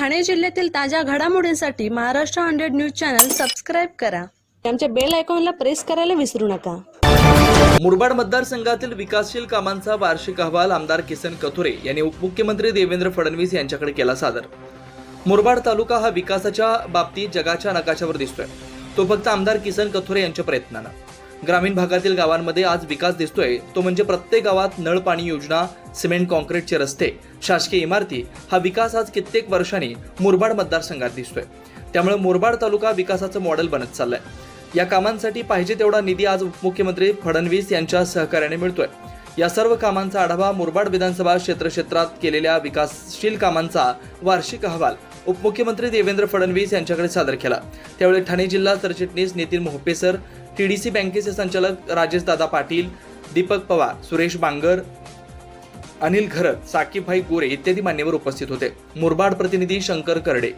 ठाणे जिल्ह्यातील ताज्या घडामोडींसाठी Maharashtra hundred news channel subscribe करा. आमच्या बेल आयकॉनला प्रेस करायला विसरू नका. मुरबाड मतदारसंघातील विकासशील कामांचा वार्षिक अहवाल आमदार किसन कथोरे यांनी उपमुख्यमंत्री देवेंद्र फडणवीस यांच्याकडे केला सादर. मुरबाड तालुका हा विकासाच्या बाबतीत जगाच्या नकाशावर दिसतोय. तो फक्त आमदार किसन कथोरे यांच्या प्रयत्नानं. ग्रामीण भागातील गावांमध्ये आज विकास दिसतोय. तो म्हणजे प्रत्येक गावात नळ पाणी योजना सिमेंट कॉन्क्रीटचे रस्ते शासकीय इमारती हा विकास आज कित्येक वर्षांनी मुरबाड मतदारसंघात दिसतोय. त्यामुळे मुरबाड तालुका विकासाचं मॉडेल बनत चाललंय. या कामांसाठी पाहिजे तेवढा निधी आज उपमुख्यमंत्री फडणवीस यांच्या सहकार्याने मिळतोय. या सर्व कामांचा आढावा मुरबाड विधानसभा क्षेत्रक्षेत्रात केलेल्या विकासशील कामांचा वार्षिक अहवाल उपमुख्यमंत्री देवेंद्र फडणवीस यांच्याकडे सादर केला. त्यावेळी ठाणे जिल्हा सरचिटणीस नितीन मोहपेसर टीडीसी बँकेचे संचालक राजेश दादा पाटील दीपक पवार सुरेश बांगर अनिल घरत साकीबभाई गोरे इत्यादी मान्यवर उपस्थित होते. मुरबाड प्रतिनिधी शंकर करडे.